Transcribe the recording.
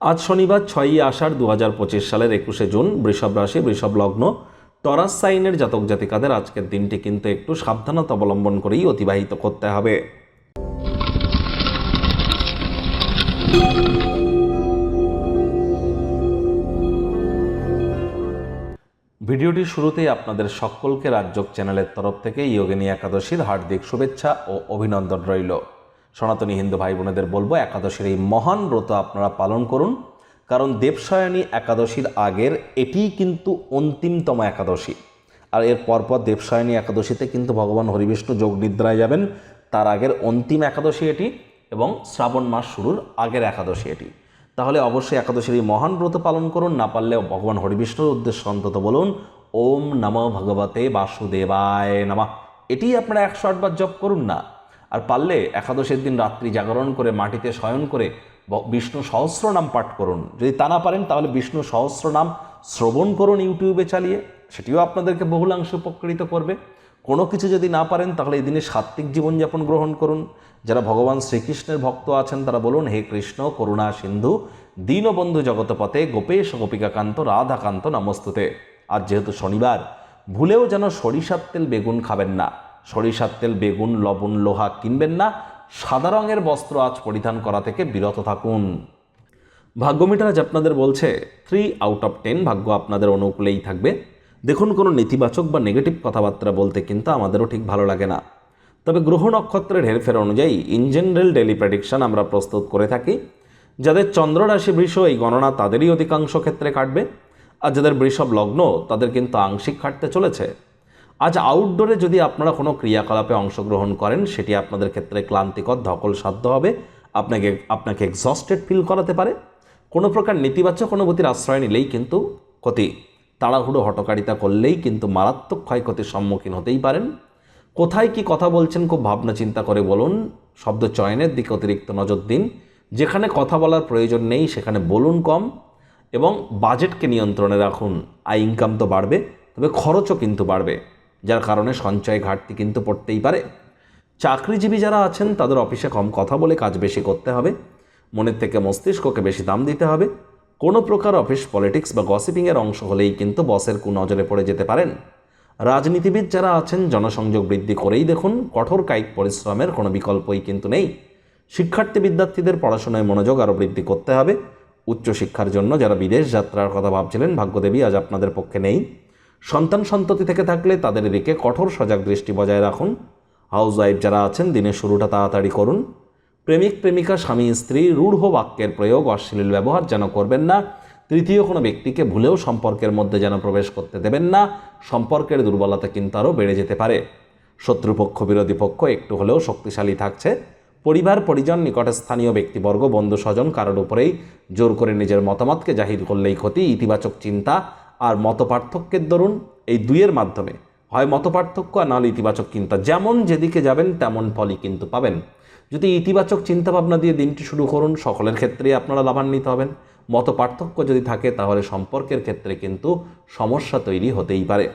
আজ শনিবার ছয়ই আষাঢ় দু হাজার পঁচিশ সালের একুশে জুন, বৃষভ রাশি, বৃষভ লগ্ন। টরাস সাইনের জাতক জাতিকাদের আজকের দিনটি কিন্তু একটু সাবধানতা অবলম্বন করেই অতিবাহিত করতে হবে। ভিডিওটির শুরুতেই আপনাদের সকলকে রাজ্যক চ্যানেলের তরফ থেকে ইয়োগিনী একাদশীর হার্দিক শুভেচ্ছা ও অভিনন্দন রইল। সনাতনী হিন্দু ভাই বোনেদের বলব, একাদশীর এই মহান ব্রত আপনারা পালন করুন। কারণ দেবসায়নী একাদশীর আগের এটিই কিন্তু অন্তিমতম একাদশী। আর এর পরপর দেবসায়নী একাদশীতে কিন্তু ভগবান হরিবিষ্ণু যোগ নিদ্রায় যাবেন। তার আগের অন্তিম একাদশী এটি এবং শ্রাবণ মাস শুরুর আগের একাদশী এটি। তাহলে অবশ্যই একাদশীর এই মহান ব্রত পালন করুন, না পারলে ভগবান হরিবিষ্ণুর উদ্দেশ্য অন্তত বলুন, ওম নম ভগবতে বাসুদেবায় নামা। এটি আপনারা একশো আটবার জপ করুন না আর পারলে একাদশের দিন রাত্রি জাগরণ করে, মাটিতে শয়ন করে বিষ্ণু সহস্র নাম পাঠ করুন। যদি তা না পারেন, তাহলে বিষ্ণু সহস্র নাম শ্রবণ করুন ইউটিউবে চালিয়ে। সেটিও আপনাদেরকে বহুলাংশে উপকৃত করবে। কোনো কিছু যদি না পারেন, তাহলে এই দিনে সাত্ত্বিক জীবনযাপন গ্রহণ করুন। যারা ভগবান শ্রীকৃষ্ণের ভক্ত আছেন, তারা বলুন, হে কৃষ্ণ, করুণা সিন্ধু, দীনবন্ধু জগতপথে, গোপেশ গোপিকাকান্ত, রাধাকান্ত নমস্তুতে। আর যেহেতু শনিবার, ভুলেও যেন সরিষার তেল বেগুন খাবেন না। সরিষার তেল, বেগুন, লবণ, লোহা কিনবেন না। সাদা রঙের বস্ত্র আজ পরিধান করা থেকে বিরত থাকুন। ভাগ্যমিটার আজ আপনাদের বলছে, থ্রি আউট অফ টেন ভাগ্য আপনাদের অনুকূলেই থাকবে। দেখুন, কোনো নেতিবাচক বা নেগেটিভ কথাবার্তা বলতে কিন্তু আমাদেরও ঠিক ভালো লাগে না। তবে গ্রহ নক্ষত্রের হেরফের অনুযায়ী ইন জেনারেল ডেলি প্রেডিকশন আমরা প্রস্তুত করে থাকি। যাদের চন্দ্র রাশি বৃষ, এই গণনা তাদেরই অধিকাংশ ক্ষেত্রে কাটবে। আর যাদের বৃষভ লগ্ন, তাদের কিন্তু আংশিক কাটতে চলেছে। আজ আউটডোরে যদি আপনারা কোনো ক্রিয়াকলাপে অংশগ্রহণ করেন, সেটি আপনাদের ক্ষেত্রে ক্লান্তিকর ধকল সাধ্য হবে। আপনাকে আপনাকে এক্সস্টেড ফিল করাতে পারে। কোনো প্রকার নেতিবাচক অনুভূতির আশ্রয় নিলেই কিন্তু ক্ষতি। তাড়াহুড়ো, হটকারিতা করলেই কিন্তু মারাত্মক ক্ষয়ক্ষতির সম্মুখীন হতেই পারেন। কোথায় কি কথা বলছেন, খুব ভাবনা চিন্তা করে বলুন। শব্দ চয়নের দিকে অতিরিক্ত নজর দিন। যেখানে কথা বলার প্রয়োজন নেই, সেখানে বলুন কম। এবং বাজেটকে নিয়ন্ত্রণে রাখুন। আয় ইনকাম তো বাড়বে, তবে খরচও কিন্তু বাড়বে। যার কারণে সঞ্চয় ঘাটতি কিন্তু পড়তেই পারে। চাকরিজীবী যারা আছেন, তাদের অফিসে কম কথা বলে কাজ বেশি করতে হবে। মনের থেকে মস্তিষ্ককে বেশি দাম দিতে হবে। কোনো প্রকার অফিস পলিটিক্স বা গসিপিংয়ের অংশ হলেই কিন্তু বসের কুনজরে পড়ে যেতে পারেন। রাজনীতিবিদ যারা আছেন, জনসংযোগ বৃদ্ধি করেই দেখুন, কঠোর কায়িক পরিশ্রমের কোনো বিকল্পই কিন্তু নেই। শিক্ষার্থী বিদ্যার্থীদের পড়াশোনায় মনোযোগ আরও বৃদ্ধি করতে হবে। উচ্চশিক্ষার জন্য যারা বিদেশ যাত্রার কথা ভাবছিলেন, ভাগ্যদেবী আজ আপনাদের পক্ষে নেই। সন্তান সন্ততি থেকে থাকলে তাদের দিকে কঠোর সজাগ দৃষ্টি বজায় রাখুন। হাউস ওয়াইফ যারা আছেন, দিনের শুরুটা তাড়াতাড়ি করুন। প্রেমিক, প্রেমিকা, স্বামী, স্ত্রী, রূঢ় বাক্যের প্রয়োগ, অশ্লীল ব্যবহার যেন করবেন না। তৃতীয় কোনো ব্যক্তিকে ভুলেও সম্পর্কের মধ্যে যেন প্রবেশ করতে দেবেন না। সম্পর্কের দুর্বলতা কিন্তু আরও বেড়ে যেতে পারে। শত্রুপক্ষ, বিরোধী পক্ষ একটু হলেও শক্তিশালী থাকছে। পরিবার, পরিজন, নিকটে স্থানীয় ব্যক্তিবর্গ বন্ধু স্বজন কারোর উপরেই জোর করে নিজের মতামতকে জাহির করলেই ক্ষতি। ইতিবাচক চিন্তা আর মত পার্থক্যের দরুন এই দুইয়ের মাধ্যমে। হয় মত পার্থক্য আর নাহলে ইতিবাচক চিন্তা। যেমন যেদিকে যাবেন, তেমন ফলই কিন্তু পাবেন। যদি ইতিবাচক চিন্তাভাবনা দিয়ে দিনটি শুরু করুন, সকলের ক্ষেত্রেই আপনারা লাভান্বিত হবেন। মত পার্থক্য যদি থাকে, তাহলে সম্পর্কের ক্ষেত্রে কিন্তু সমস্যা তৈরি হতেই পারে।